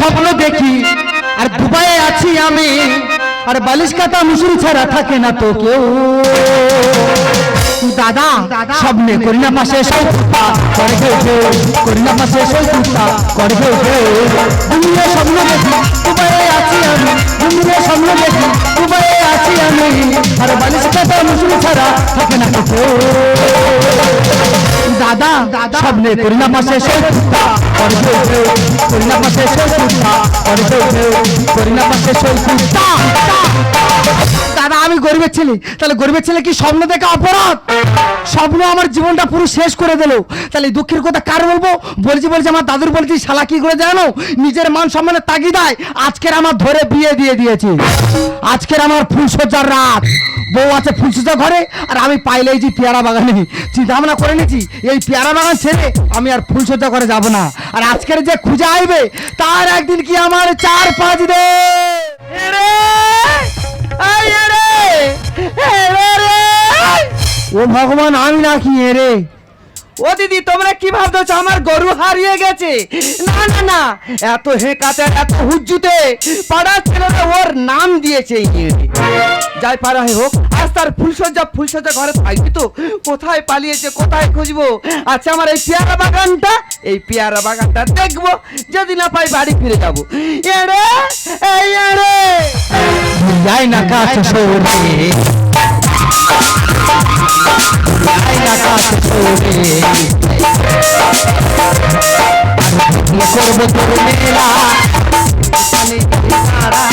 স্বপ্ন দেখি আর দুবাইয়ে আছি আমি আর বালিশ কাটা মুসুরি ছাড়া থাকে না তো কেউ। দাদা স্বপ্নে করি না পাশে সৌকুতা করে ঘেউ ঘেউ করি সৌকুতা করে ঘেউ ঘেউ ঘুমিয়ে স্বপ্ন দেখি দুবাইয়ে আছি আমি ঘুমিয়ে স্বপ্ন দেখি দুবাইয়ে আছি আমি আর বালিশ মুসুরি ছাড়া থাকে না তো কেউ। দাদা দাদা। স্বপ্নে করি না পাশে সৌকুতা আমি গরিবের ছেলে। তাহলে গরিবের ছেলে কি স্বপ্ন অপরাধ? স্বপ্ন আমার জীবনটা পুরো শেষ করে দিল। তাহলে দুঃখের কথা কার বলব? বলছি বলছি, আমার দাদুর বলছি, শালা কি করে জানো? নিজের মান সম্মানের আজকের আমার ধরে বিয়ে দিয়ে দিয়েছি। আজকের আমার ফুলসজ্জার রাত। বউ আছে ফুলসজ্জা ঘরে, আর আমি পাইলেই যে পেয়ারা বাগানে। চিন্তা ভাবনা করে নিয়েছি, এই পেয়ারা বাগান ছেড়ে আমি আর ফুলসজ্জা করে যাব না। আজকের যে খুঁজে আইবে, তার একদিন কি আমার চার পাঁচ দে? ও ভগবান, আমি নাকি রে? ও দিদি, তোমরা কি ভাবছ? আমার গরু হারিয়ে গেছে। না না না। এত হেঁকাতে, এত পাড়ার ছেলেরা ওর নাম দিয়েছে যাই পারা হোক আজ তার ফুলসজ্জা ফুলসজ্জা ঘরে থাকবি তো। কোথায় পালিয়েছে, কোথায় খুঁজবো? আচ্ছা আমার এই পেয়ারা বাগানটা। এই পেয়ারা বাগানটা দেখব। যদি না পাই বাড়ি ফিরে যাব। এরে এই এরে যাই না কাছে না কাছে সরে করব তোর এখানে তারা?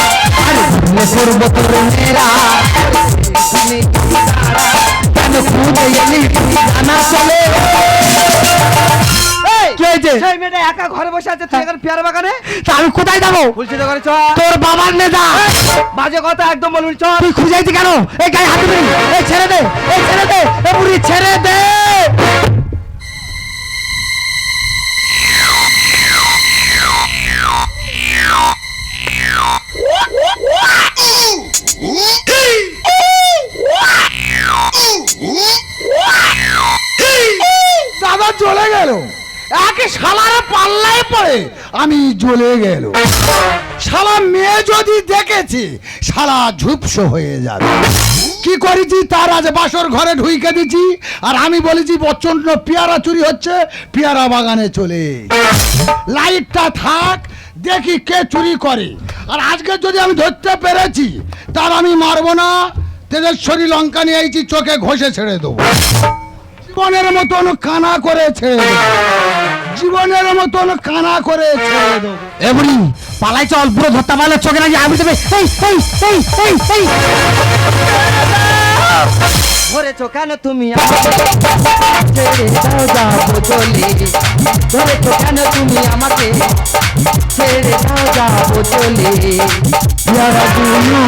করব তোর এখানে তারা? কেন খুঁজে এলি জানা চলে একা ঘরে বসে আছে তুই এখন পেয়ারা বাগানে? আমি কোথায় যাব? ফুলসজ্জা ঘরে চ তোর বাবার নেতা। বাজে কথা একদম বলবি চল। তুই খুঁজাইছি কেন? এই গায়ে হাত এই ছেড়ে দে এই ছেড়ে দে। এ বুড়ি ছেড়ে দে। দাদা চলে গেল। একে শালার পাল্লায় পড়ে, আমি জ্বলে গেল। শালা মেয়ে যদি দেখেছে, শালা ঝুপসো হয়ে যাবে। কি করেছি? তার আজ বাসর ঘরে ঢুইকে দিছি। আর আমি বলেছি প্রচণ্ড পেয়ারা চুরি হচ্ছে, পেয়ারা বাগানে চলে লাইটটা থাক, দেখি কে চুরি করে। আর আজকে যদি আমি ধরতে পেরেছি, তার আমি মারবো না। তেজস্বরী লঙ্কা নিয়ে আইছি, চোখে ঘষে ছেড়ে দেবো। জীবনের মতন কানা করে ছেড়ে দেবো। জীবনের মতন কানা করে ছেড়ে দেবো। এ বুড়ি পালাই চল পুরো ধরতে পারলে চোখে নাকি আমি দেবে? এই এই এই এই এই। ধরেছো কেন তুমি আমাকে? ছেড়ে দাও যাব চলে। ধরেছো কেন তুমি আমাকে ছেড়ে দাও যাব চলে। দুনো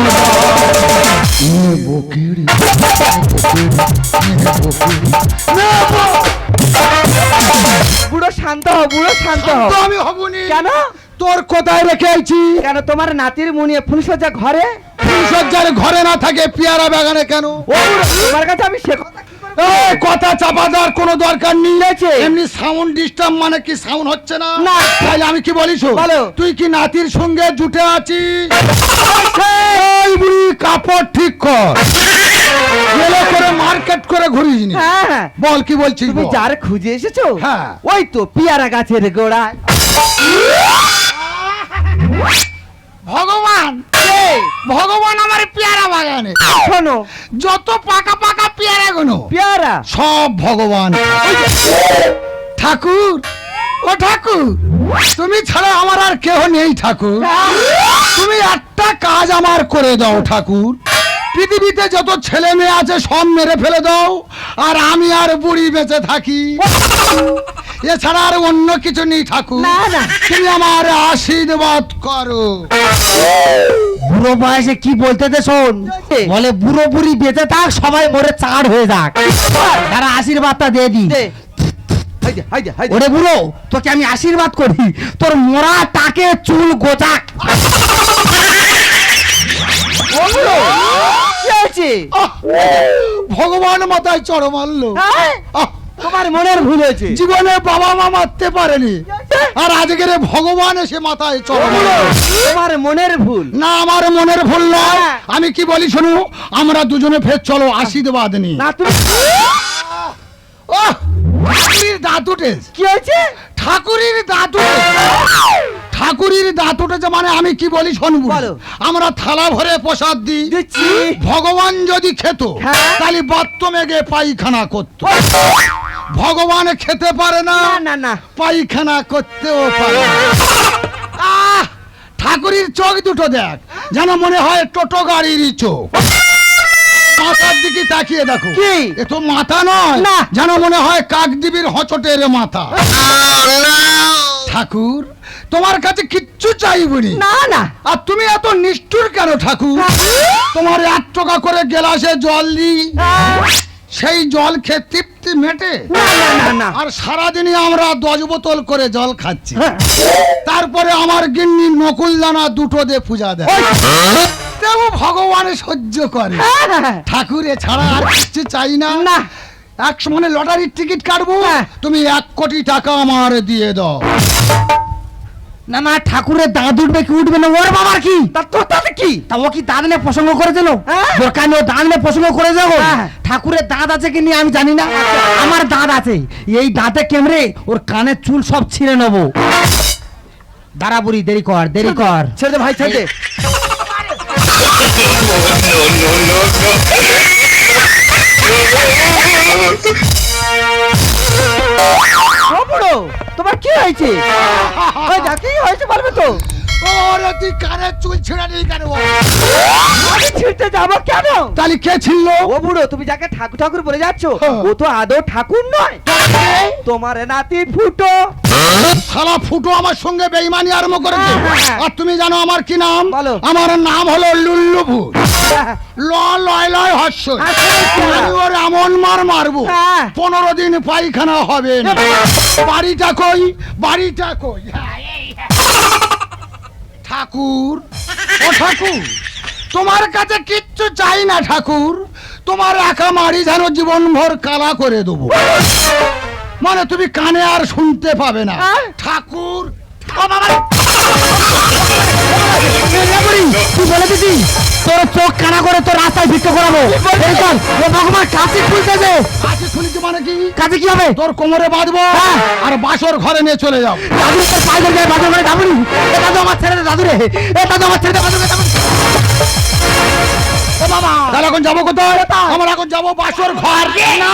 বুড়ো শান্ত হও বুড়ো শান্ত হও তো আমি হবনি। কেন? তোর কোথায় রেখে আইছি কেন তোমার নাতির মুনিয়ে ফুলসজ্জা ঘরে? ফুলসজ্জার ঘরে না থাকে পেয়ারা বাগানে কেন? ও বুড়ো, তোমার কাছে আমি সে কথা কি করে এই কথা চাপা দেওয়ার কোনো দরকার নেই। আছে। এমনি সাউন্ড ডিস্টার্ব মানে কি সাউন্ড হচ্ছে না? না। তাহলে আমি কি বলিস? বলো। তুই কি নাতির সঙ্গে জুটে আছিস? এই বুড়ি কাপড় ঠিক কর। হ্যাঁ। হ্যাঁ বল কি বলছিস তুমি বল। যার খুঁজে এসেছ হ্যাঁ। ওই তো পিয়ারা গাছের গোড়ায়। ভগবান কে? ভগবান আমার পেয়ারা বাগানে। শোনো। যত পাকা পাকা পেয়ারা গুলো পেয়ারা। সব ভগবান। ঠাকুর ও ঠাকুর তুমি ছাড়া আমার আর কেহ নেই ঠাকুর। তুমি একটা কাজ আমার করে দাও ঠাকুর। পৃথিবীতে যত ছেলে মেয়ে আছে সব মেরে ফেলে দাও আর আমি আর বুড়ি বেঁচে থাকি। এছাড়া আর অন্য কিছু নেই ঠাকুর। না, না। তুমি আমার আশীর্বাদ করো। বুড়ো বয়সে কি বলতে দে শোন? বলে বুড়ো বুড়ি বেঁচে থাক সবাই মরে চাড় হয়ে যাক। তারা আশীর্বাদটা দিয়ে দি। ওরে বুড়ো তোকে আমি আশীর্বাদ করি। তোর মোড়া টাকে চুল গোজাক। ও বুড়ো, কি হয়েছে? ভগবান মাথায় চড় মারলো। হ্যাঁ? তোমার মনের ভুল হয়েছে। জীবনে বাবা মা মারতে পারেনি। আর আজকের ভগবান এসে মাথায় চড় তোমার মনের ভুল। না আমার মনের ভুল নয়। হ্যাঁ। আমি কি বলি শুনু? আমরা দুজনে ফের চলো আশীর্বাদ নি না তুমি ও ঠাকুরের দাঁত উঠেছে কি হয়েছে? ঠাকুরের দাঁত উঠেছে ঠাকুরের দাঁত উঠেছে মানে আমি কি বলি শুনব? বলো। আমরা থালা ভরে প্রসাদ দিই। দিচ্ছি। ভগবান যদি খেত হ্যাঁ। তাহলে বাথরুমে গিয়ে পায়খানা করত। ভগবান খেতে পারে না। না না না। পায়খানা করতেও পারে না। আহ! ঠাকুরের চোখ দুটো দেখ যেন মনে হয় টোটো গাড়ির চোখ। মাথার দিকে তাকিয়ে দেখো। কি? এ তো মাথা নয় না। যেন মনে হয় কাকদিবির হচটের মাথা। ঠাকুর তোমার কাছে কিচ্ছু চাইবনি না না। আর তুমি এত নিষ্ঠুর কেন ঠাকুর? তোমার এক টাকা করে গেলাসে জল দিই। সেই জল খেয়ে তৃপ্তি মেটে। আর সারাদিনই আমরা দশ বোতল করে জল খাচ্ছি। তারপরে আমার গিন্নি নকুল দানা দুটো দিয়ে পূজা দেয়। তেও ভগবানে সহ্য করে। হ্যাঁ। ঠাকুর ছাড়া আর কিছু চাই না। না। এক সময় লটারির টিকিট কাটবো। হ্যাঁ। তুমি এক কোটি টাকা আমার দিয়ে দাও। না না ঠাকুরের দাঁত উঠবে কি উঠবে না ওর বাবার কি তা তোর তাতে কি তা ও কি দাঁত নিয়ে প্রসঙ্গ করেছিল হ্যাঁ। দোকানে ও দাঁত নিয়ে প্রসঙ্গ করে যাব হ্যাঁ। ঠাকুরের দাঁত আছে কি নিয়ে আমি জানি না আমার দাঁত আছে এই দাঁতে কেমরে ওর কানের চুল সব ছিঁড়ে নেব দাঁড়া বুড়ি দেরি কর দেরি কর ছেড়ে ভাই ছেড়ে তোমার কি হয়েছে? কি হয়েছে বলবে তো? ওরে তুই কানের চুল ছিঁড়ে নিই কেন? আমি ছিঁড়তে যাব কেন? তাহলে কে ছিল ও বুড়ো তুমি যাকে ঠাকুর ঠাকুর বলে যাচ্ছ হ্যাঁ। ও তো আদৌ ঠাকুর নয়। তোমার নাতি ফুটো। শালা ফুটো আমার সঙ্গে বেইমানি আরম্ভ করেছে। হ্যাঁ, হ্যাঁ। আর তুমি জানো আমার কি নাম? বলো। আমার নাম হলো লুল্লুভু। ল লয় লয় হর্ষ। আমি ওর এমন মার মারবো। পনেরো দিন পায়খানা হবে না। বাড়িটা কই? বাড়িটা কই? ঠাকুর। ও ঠাকুর তোমার কাছে কিচ্ছু চাই না ঠাকুর তোমার রাখা মারি যেন জীবনভর কালা করে দেবো। মানে তুমি কানে আর শুনতে পাবে না। হ্যাঁ? ঠাকুর। তুই বলে দিছি তোর চোখ কানা করে তোর রাস্তায় ভিক্ষা করাবো। চল, ও ভগবান কাছে খুলতেছে কাছে শুনেছি মানে কি? কাছে কি হবে? তোর কোমরে বাঁধবো হ্যাঁ। আর বাসর ঘরে নিয়ে চলে যাও দাদু তোর পায়ে ধরে বাজার করে দাদুরি। এ দাদু আমার ছেড়ে দাদু রে এ দাদু আমার ছেড়ে দাদু ও বাবা তাহলে এখন যাব কোথায়? আমরা এখন যাব বাসর ঘর। না।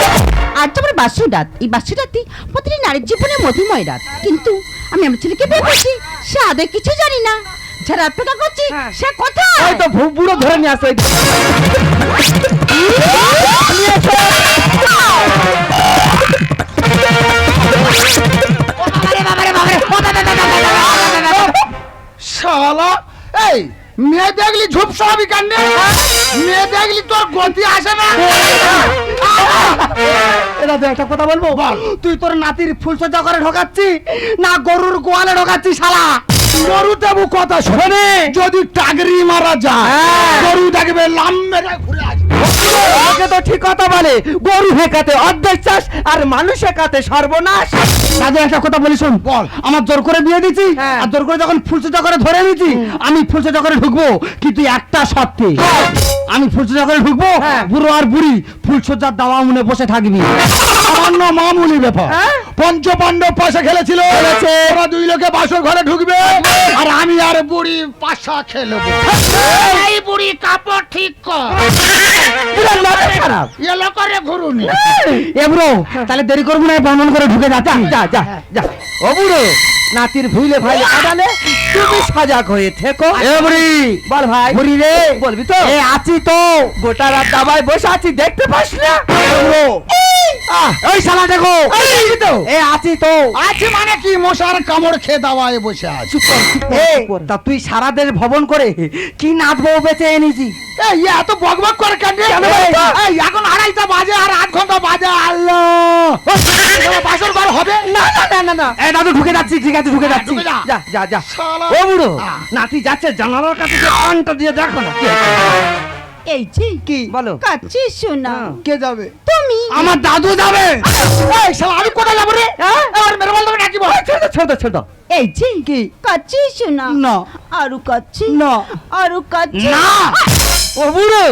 আর তোমার বাসু রাত। এই বাসু রাতই প্রতিটি নারীর জীবনে মধুময় রাত। কিন্তু আমি আমার ছেলেকে বিয়ে করছি সে আদৌ কিছু জানি না। যারা অপেক্ষা করছি হ্যাঁ। সে কোথায়? ওই তো ভু- বুড়ো ধরে নিয়ে আসো। শালা এই মেয়ে দেখলি ঝুপ সবই কান্নে মেয়ে দেখলি তোর গতি আসে না। এ দাদু একটা কথা বলব? তুই তোর নাতির ফুলসজ্জা করে ঢোকাচ্ছি না গরুর গোয়ালে ঢোকাচ্ছি শালা? গরু দেবো কথা শোনে যদি টাগরি মারা যায় হ্যাঁ। গরু দেখবে লাম মেরে ঘুরে আসবে। তো ঠিক কথা বলে গরু হেকাতে অর্ধেক চাষ আর মানুষ হেকাতে সর্বনাশ। দাদু একটা কথা বলি শোন। বল। আমার জোর করে বিয়ে হ্যাঁ। আর জোর করে যখন ফুলসজ্জা করে ধরে আমি ফুলসজ্জা করে ঢুকবো কিন্তু একটা শর্তে। আমি ফুলসজ্জা করে ঢুকবো? হ্যাঁ। বুড়ো আর বুড়ি ফুলসজ্জার দাওয়া মনে বসে থাকবি সামান্য মামুলি ব্যাপার। হ্যাঁ? পঞ্চ পাণ্ডব পাশে খেলেছিল ওরা দুই লোকে বাসর ঘরে ঢুকবে। আর আমি আর বুড়ি পাশা খেলব। এই বুড়ি কাপড় ঠিক কর। এলো করে ঘুরুনি। এবরো তাহলে দেরি করব না বর্ণন করে ঢুকে যাচ্ছি যা যা যা। ও বুড়ো। নাতির ভুইলে ভাই আড়ালে তুমি সজাগ হয়ে থেকো। এবরি বল ভাই। বুড়ি রে। বলবি তো? এ আছি তো। গোটা রাত দাবায় বসে আছি দেখতে পাস না? এই! শালা দেখো। তো। এ আছি তো। আছে মানে কি মশার কামড় খেয়ে দাওয়ায় বসে আছে। তা তুই সারা দেশ ভবন করে কি নাচবো বেঁচে এনেছি? এই এত বকবক করে কেন এখন আড়াইটা বাজে আর আধ ঘণ্টা বাজে। আল্লাহ! বাসর বার হবে? না না না না না। এ দাদু ঢুকে যাচ্ছি ঠিক আছে ঢুকে যাচ্ছি। যা। যা যা ও বুড়ো হ্যাঁ। নাতি যাচ্ছে জানালার কাছে যে কানটা দিয়ে দেখো না। কি? এই যে কি? বলো। কাচ্চি শোনা। হ্যাঁ। কে যাবে? তুমি। আমার দাদু যাবে। এই শালা আমি কোথায় যাব রে? আমার মেরে বল নাকি বল ছেড়ে দাও ছেড়ে দাও ছেড়ে এই যে কি? কাচ্চি শোনা? না। আরু কাচ্চি না। আরু কাচ্চি না। ও বুড়ো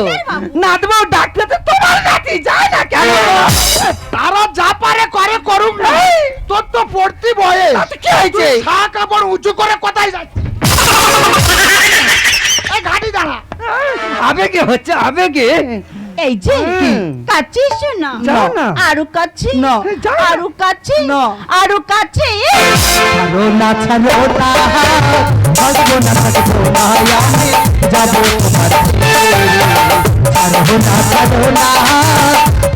নাতবো ডাকতে তো তোমার নাতি যায় না কেন? তারা যা পারে করে করুক না। তোর তো পড়তি বয়স তাতে কি হয়েছে? খা কাপড় উঁচু করে কোথায় যাচ্ছিস এই ঘাটি দাঁড়া আবেগে হচ্ছে আবেগে এই যে হুম। কাচ্চি যাও না। আরু কাচ্চি না। না। আরু কাচ্চি না। আরু কাচ্চি ছাড়ো না ছাড়ো না থাকব না থাকব না আমি যাব তোমার ছাড়ো না ছাড়ো না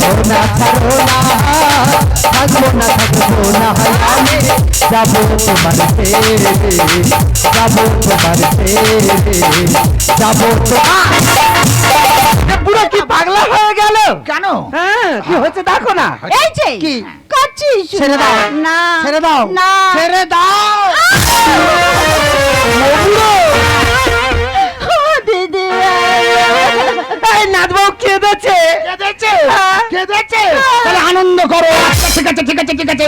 না না। থাকব না থাকব না আমি যাব তোমার ছেড়ে যাব তোমার ছেড়ে যাব তোমার বুড়ো কি পাগলা হয়ে গেল? কেন? হ্যাঁ কি হচ্ছে দেখো না। এই যে কি? কাচ্চি ছেড়ে দাও। না ছেড়ে দাও। না। ছেড়ে দাও। এই কেঁদেছে। কেঁদেছে? হ্যাঁ। কেঁদেছে? তাহলে আনন্দ করো। ঠিক আছে ঠিক আছে ঠিক আছে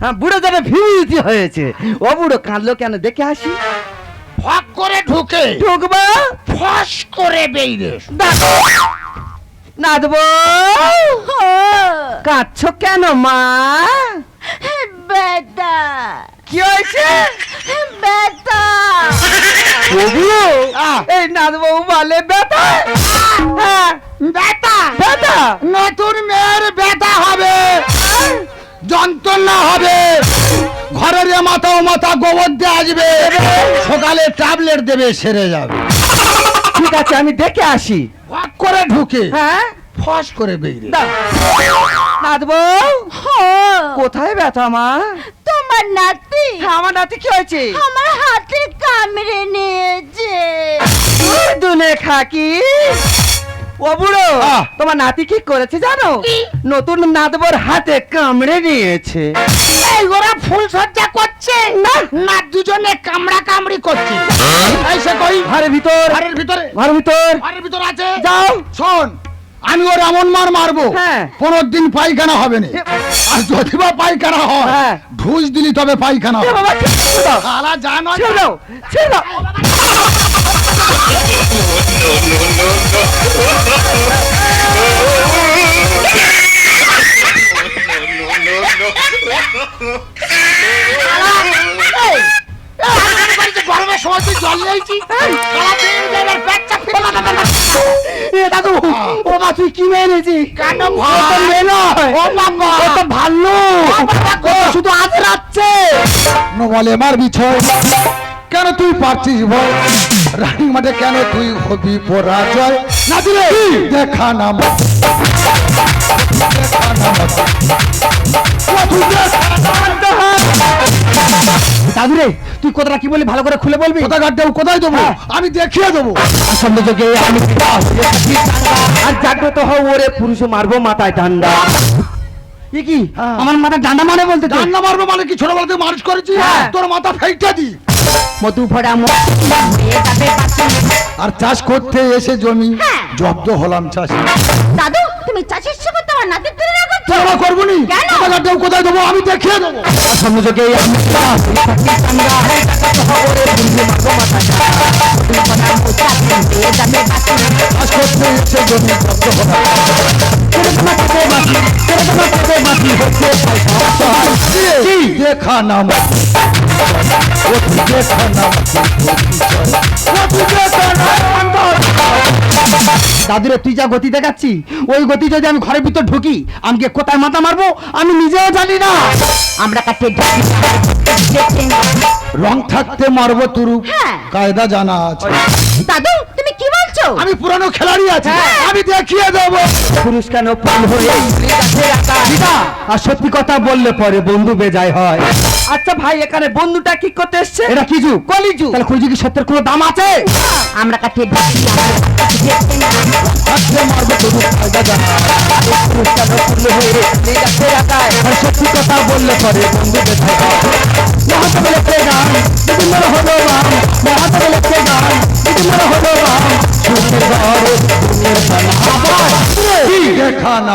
হ্যাঁ বুড়ো যাবে ভিউতি হয়েছে। ও বুড়ো কাঁদলো কেন? দেখে আসি। ফাঁক করে ঢুকে। ঢুকবা? ফস করে দেখো। নাচবো কাঁদছো কেন মা? বেটা কি হয়েছে? বুড়ো আহ। এই নাচবো বলে ব্যথা হ্যাঁ বেটা ব্যথা নতুন মেয়ের বেটা হবে। যন্ত্রণা হবে। ঘরের মাথা ও মাথা গোবর দিয়ে আসবে। সকালে ট্যাবলেট দেবে সেরে যাবে। ঠিক আছে আমি দেখে আসি। করে ঢুকে হ্যাঁ? ফস করে বেরিয়ে দাও নাচবো হো কোথায় ব্যথা মা? তোমার নাতি। আমার নাতি কি হয়েছে? আমার হাতে কামড়ে নিয়েছে। দুনে খাকি। ও বুড়ো তোমার নাতি কি করেছে জানো? নতুন নাদবর হাতে কামড়ে নিয়েছে। এই ওরা ফুল সজ্জা করছে। না। না দুজনে কামড়া কামড়ি করছে। এই সে কই? ঘরের ভিতর। ঘরের ভিতরে। ঘরের ভিতর। ঘরের ভিতরে আছে। যাও। শোন। আমি ওর এমন মার মারবো। হ্যাঁ। পনেরো দিন পায়খানা হবে না। আর যদি বা পায়খানা হয় হ্যাঁ। ঢুস দিলি তবে পায়খানা হবে। দাও। জানো ছেড়ে দাও ছেড়ে দাও। গরমের সময় তুই জল নিয়েছি দাদু ও মা তুই কি মেয়ে কেন শুধু আজ রাচ্ছে বলে মার বিছয় তুই পারছিস বল রানিং মাঠে কেন তুই হবি পরাজয়? না দিলে দেখা না দেখা না তুই দেখা না মত। দাদু রে তুই কথাটা কি বলি ভালো করে খুলে বলবি? কোথায় গাড় কোথায় দেবো? আমি দেখিয়ে দেবো। আসন্ন যোগে আমি হয়ে ঠান্ডা। আর জাগ্রত হও ওরে পুরুষ মারবো মাথায় ডান্ডা এ কি? হ্যাঁ। আমার মাথা ডান্ডা মানে বলতে রান্না মারবো মানে কি? ছোটবেলা থেকে মানুষ করেছি? হ্যাঁ। তোর মাথা ফেইটা দি। মধু ভরা আর চাষ করতে এসে জমি জব্দ হলাম চাষি। দাদু তুমি চাষের সঙ্গে তোমার নাতির তুলনা করছ? তোরা করব নি? কেন? দেবো কোথায় দেবো? আমি দেখিয়ে দেবো। হয়ে থাকি জমি হচ্ছে পয়সা। কি? দেখা নাম ও তুই দেখা নাম ও তুই দেখা নাম দাদুরে তুই যা গতি দেখাচ্ছি ওই গতি যদি আমি ঘরের ভিতর ঢুকি আমি কে কোথায় মাথা মারবো আমি নিজেও জানি না। আমরা কাটে রং থাকতে মারবো তুরু হ্যাঁ। কায়দা জানা আছে। দাদু আমি পুরানো খেলাড়ি আছি। হ্যাঁ। আমি দেখিয়ে দেবো। পুরুষ কেন ফুল হয়ে আর সত্যি কথা বললে পরে বন্ধু বেজায় হয়। আচ্ছা ভাই এখানে বন্ধুটা কি করতে এসছে? এটা কি যুগ? কলিযুগ। তাহলে কলিযুগ কি সত্যের কোনো দাম আছে? আমরা কাছে সত্যি কথা বললে পরে বন্ধু বেজায় হয়। মহাতে বলেছে গান মনে হলো রাম মহাতে বলেছে গান মনে হলো দুনিয়ার খানা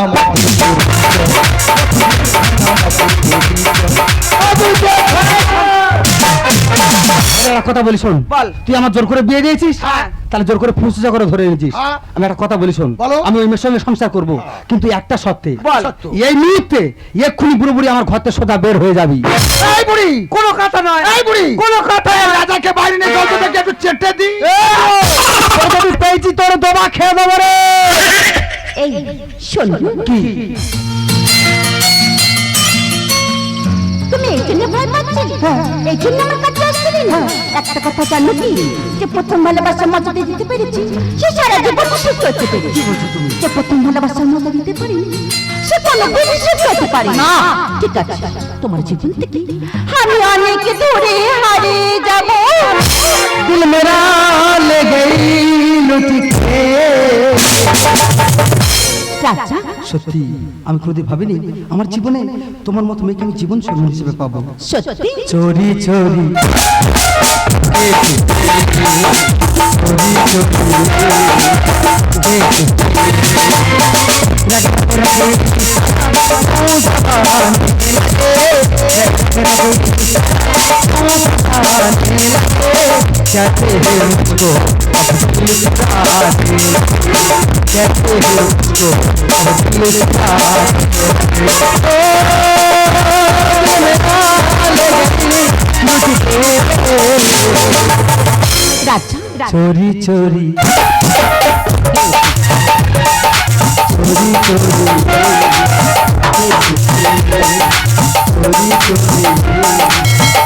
কথা বলি শোন। বল। তুই আমার জোর করে বিয়ে দিয়েছিস? হ্যাঁ। তাহলে জোর করে ফুসুজা করে ধরে এনেছিস। হ্যাঁ। আমি একটা কথা বলি শোন। বলো। আমি ওই মেয়ের সঙ্গে সংসার করব। কিন্তু একটা সত্যি। এই মুহূর্তে এক্ষুনি পুরোপুরি আমার ঘর থেকে সোজা বের হয়ে যাবি। এই বুড়ি। কোনো কথা নয়। এই বুড়ি। কোনো কথা রাজাকে মাথা খেয়ে দেবো রে। এই শোনো তুমি এই জন্য ভয় পাচ্ছিলে হ্যাঁ। এই জন্য আমার কাছে আসছিলে না হ্যাঁ। একটা কথা জানো কি? যে প্রথম ভালোবাসা মজা দিতে পেরেছি সে সারা জীবন সুখ করতে পেরেছি। যে প্রথম ভালোবাসা মজা দিতে পারিনি সে কোনো ভবিষ্যৎ করতে পারে না। ঠিক আছে তোমার জীবন থেকে আমি অনেক দূরে হারিয়ে যাব। দিল মেরা লেগে লুটি लुटी के রাজা সত্যি আমি কোনোদিন ভাবিনি আমার জীবনে তোমার মতো মেয়েকে আমি জীবন সঙ্গী হিসেবে পাবো সত্যি চোরি চোরি कहते हैं उसको कैसे हो तो मिलता चोरी चोरी चोरी चोरी चोरी चोरी